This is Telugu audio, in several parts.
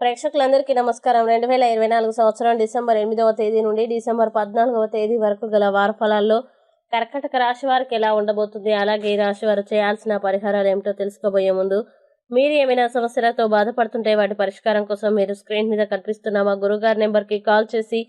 ప్రేక్షకులందరికీ నమస్కారం. రెండు వేల ఇరవై నాలుగు సంవత్సరం డిసెంబర్ ఎనిమిదవ తేదీ నుండి డిసెంబర్ పద్నాలుగవ తేదీ వరకు గల వారఫలాల్లో కర్కటక రాశి వారికి ఎలా ఉండబోతుంది అలాగే ఈ రాశి వారు చేయాల్సిన పరిహారాలు ఏమిటో తెలుసుకోబోయే ముందు మీరు ఏమైనా సమస్యలతో బాధపడుతుంటే వాటి పరిష్కారం కోసం మీరు స్క్రీన్ మీద కనిపిస్తున్న మా గురుగారి నెంబర్కి కాల్ చేసి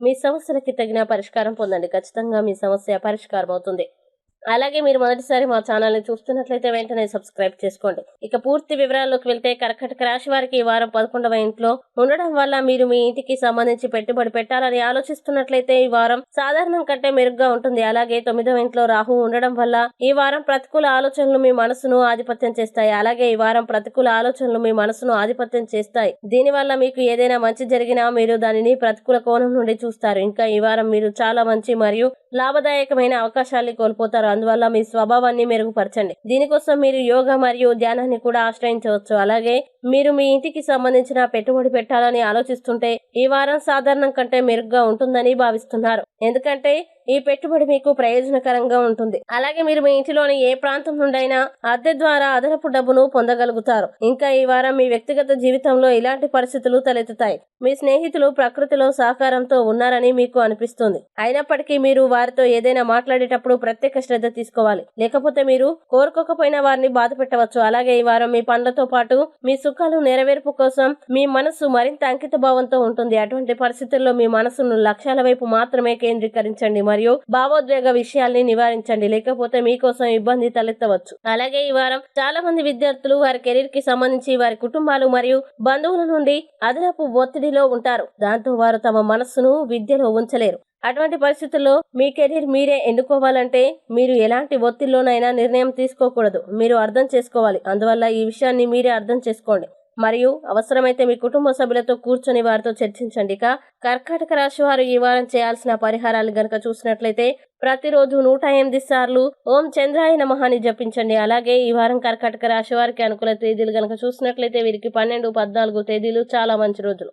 మీ సమస్యలకి తగిన పరిష్కారం పొందండి. ఖచ్చితంగా మీ సమస్య పరిష్కారం అవుతుంది అలాగే మీరు మొదటిసారి మా ఛానల్ని చూస్తున్నట్లయితే వెంటనే సబ్స్క్రైబ్ చేసుకోండి. ఇక పూర్తి వివరాల్లోకి వెళ్తే కర్కటక రాశి వారికి ఈ వారం పదకొండవ ఇంట్లో ఉండడం వల్ల మీరు మీ ఇంటికి సంబంధించి పెట్టుబడి పెట్టాలని ఆలోచిస్తున్నట్లయితే ఈ వారం సాధారణం కంటే మెరుగ్గా ఉంటుంది. అలాగే తొమ్మిదవ ఇంట్లో రాహు ఉండడం వల్ల ఈ వారం ప్రతికూల ఆలోచనలు మీ మనసును ఆధిపత్యం చేస్తాయి. అలాగే ఈ వారం ప్రతికూల ఆలోచనలు మీ మనసును ఆధిపత్యం చేస్తాయి. దీనివల్ల మీకు ఏదైనా మంచి జరిగినా మీరు దానిని ప్రతికూల కోణం నుండి చూస్తారు. ఇంకా ఈ వారం మీరు చాలా మంచి మరియు లాభదాయకమైన అవకాశాన్ని కోల్పోతారు. అందువల్ల మీ స్వభావాన్ని మెరుగుపరచండి. దీనికోసం మీరు యోగా మరియు ధ్యానాన్ని కూడా ఆశ్రయించవచ్చు. అలాగే మీరు మీ ఇంటికి సంబంధించిన పెట్టుబడి పెట్టాలని ఆలోచిస్తుంటే ఈ వారం సాధారణం కంటే మెరుగ్గా ఉంటుందని భావిస్తున్నారు. ఎందుకంటే ఈ పెట్టుబడి మీకు ప్రయోజనకరంగా ఉంటుంది. అలాగే మీరు మీ ఇంటిలోని ఏ ప్రాంతం నుండైనా అద్దె ద్వారా అదనపు డబ్బును పొందగలుగుతారు. ఇంకా ఈ వారం మీ వ్యక్తిగత జీవితంలో ఇలాంటి పరిస్థితులు తలెత్తుతాయి. మీ స్నేహితులు ప్రకృతిలో సహకారంతో ఉన్నారని మీకు అనిపిస్తుంది. అయినప్పటికీ మీరు వారితో ఏదైనా మాట్లాడేటప్పుడు ప్రత్యేక శ్రద్ధ తీసుకోవాలి. లేకపోతే మీరు కోరుకోకపోయినా వారిని బాధ పెట్టవచ్చు అలాగే ఈ వారం మీ పనులతో పాటు మీ సుఖాలు నెరవేర్పు కోసం మీ మనసు మరింత అంకిత భావంతో ఉంటుంది. అటువంటి పరిస్థితుల్లో మీ మనసును లక్ష్యాల వైపు మాత్రమే కేంద్రీకరించండి. మరియు భావోద్వేగ విషయాల్ని నివారించండి. లేకపోతే మీకోసం ఇబ్బంది తలెత్తవచ్చు. అలాగే ఈ వారం చాలా మంది విద్యార్థులు వారి కెరీర్కి సంబంధించి వారి కుటుంబాలు మరియు బంధువుల నుండి అదనపు ఒత్తిడిలో ఉంటారు. దాంతో వారు తమ మనస్సును విద్యలో ఉంచలేరు. అటువంటి పరిస్థితుల్లో మీ కెరీర్ మీరే ఎన్నుకోవాలంటే మీరు ఎలాంటి ఒత్తిడిలోనైనా నిర్ణయం తీసుకోకూడదు. మీరు అర్థం చేసుకోవాలి. అందువల్ల ఈ విషయాన్ని మీరే అర్థం చేసుకోండి. మరియు అవసరమైతే మీ కుటుంబ సభ్యులతో కూర్చొని వారితో చర్చించండి. ఇక కర్కాటక రాశి వారు ఈ వారం చేయాల్సిన పరిహారాలు గనక చూసినట్లయితే ప్రతిరోజు నూట ఎనిమిది సార్లు ఓం చంద్రాయ నమహాని జపించండి. అలాగే ఈ వారం కర్కాటక రాశి వారికి అనుకూల తేదీలు గనక చూసినట్లయితే వీరికి పన్నెండు పద్నాలుగు తేదీలు చాలా మంచి రోజులు.